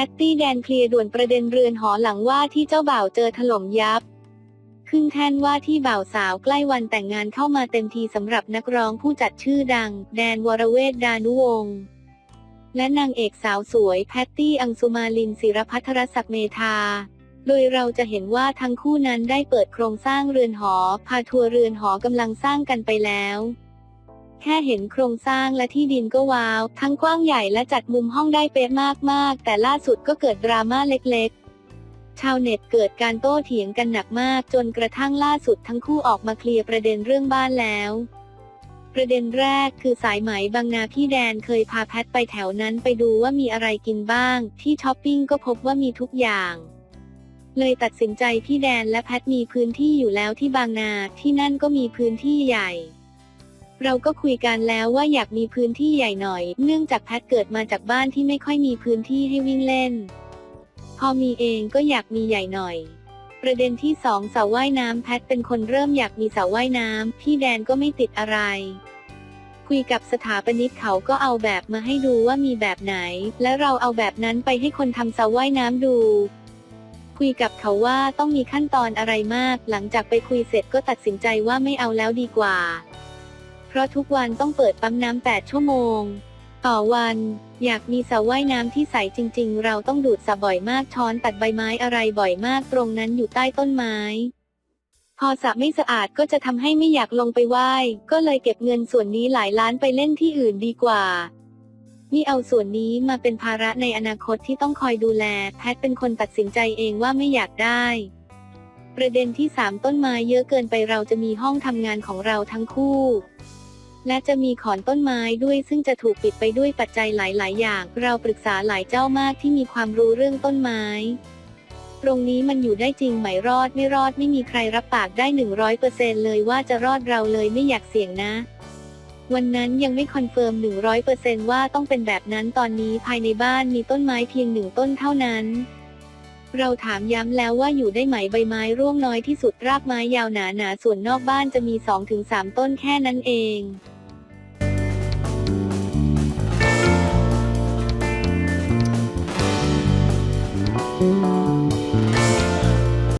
พตตี้แดนเคลียร์ด่วนประเด็นเรือนหอหลังว่าที่เจ้าบ่าวเจอถล่มยับ ขึ้นแท่นว่าที่บ่าวสาวใกล้วันแต่งงานเข้ามาเต็มทีสำหรับนักร้องผู้จัดชื่อดัง แดนวรเวทดานุวงศ์และนางเอกสาวสวยแพตตี้อังสุมาลินศิรพัทรศักดิ์เมธา โดยเราจะเห็นว่าทั้งคู่นั้นได้เปิดโครงสร้างเรือนหอ พาทัวร์เรือนหอกำลังสร้างกันไปแล้ว แค่เห็นโครงสร้างและที่ดินก็ว้าว ทั้งกว้างใหญ่และจัดมุมห้องได้เป๊ะมากๆ แต่ล่าสุดก็เกิดดราม่าเล็กๆ ชาวเน็ตเกิดการโต้เถียงกันหนักมาก จนกระทั่งล่าสุดทั้งคู่ออกมาเคลียร์ประเด็นเรื่องบ้านแล้วประเด็นแรกคือสายไหมบางนาพี่แดนเคยพาแพทไปแถวนั้นไปดูว่ามีอะไรกินบ้าง ที่ช้อปปิ้งก็พบว่ามีทุกอย่าง เลยตัดสินใจพี่แดนและแพทมีพื้นที่อยู่แล้วที่บางนาที่นั่นก็มีพื้นที่ใหญ่ เราก็คุยกันแล้วว่าอยากมีพื้นที่ใหญ่หน่อย เนื่องจากแพทเกิดมาจากบ้านที่ไม่ค่อยมีพื้นที่ให้วิ่งเล่น พอมีเองก็อยากมีใหญ่หน่อย ประเด็นที่สองสระว่ายน้ำแพทเป็นคนเริ่มอยากมีสระว่ายน้ำพี่แดนก็ไม่ติดอะไร คุยกับสถาปนิกเขาก็เอาแบบมาให้ดูว่ามีแบบไหน และเราเอาแบบนั้นไปให้คนทำสระว่ายน้ำดูคุยกับเขาว่าต้องมีขั้นตอนอะไรมาก หลังจากไปคุยเสร็จก็ตัดสินใจว่าไม่เอาแล้วดีกว่า ราะทุกวันต้องเปิดปั๊มน้ำ 8 ชั่วโมง ต่อวัน อยากมีสระว่ายน้ำที่ใสจริง ๆ เราต้องดูดสระบ่อยมากช้อนตัดใบไม้อะไรบ่อยมากตรงนั้นอยู่ใต้ต้นไม้ พอสระไม่สะอาดก็จะทำให้ไม่อยากลงไปไหว้ก็เลยเก็บเงินส่วนนี้หลายล้านไปเล่นที่อื่นดีกว่านี่เอาส่วนนี้มาเป็นภาระในอนาคตที่ต้องคอยดูแล แพทเป็นคนตัดสินใจเองว่าไม่อยากได้ ประเด็นที่ 3 ต้นไม้เยอะเกินไปเราจะมีห้องทำงานของเราทั้งคู่ และจะมีขอนต้นไม้ด้วยซึ่งจะถูกปิดไปด้วยปัจจัยหลาย ๆ อย่าง เราปรึกษาหลายเจ้ามากที่มีความรู้เรื่องต้นไม้ ตรงนี้มันอยู่ได้จริงไหมรอดไม่รอดไม่มีใครรับปากได้100%เปอร์เซ็เลยว่าจะรอดเราเลยไม่อยากเสี่ยงนะ วันนั้นยังไม่คอนเฟิร์ม100%ว่าต้องเป็นแบบนั้นตอนนี้ภายในบ้านมีต้นไม้เพียงหนึ่งต้นเท่านั้นเราถามย้ำแล้วว่าอยู่ได้ไหมใบไม้ร่วงน้อยที่สุดรากไม้ยาวหนาๆส่วนนอกบ้านจะมี 2-3 ต้นแค่นั้นเอง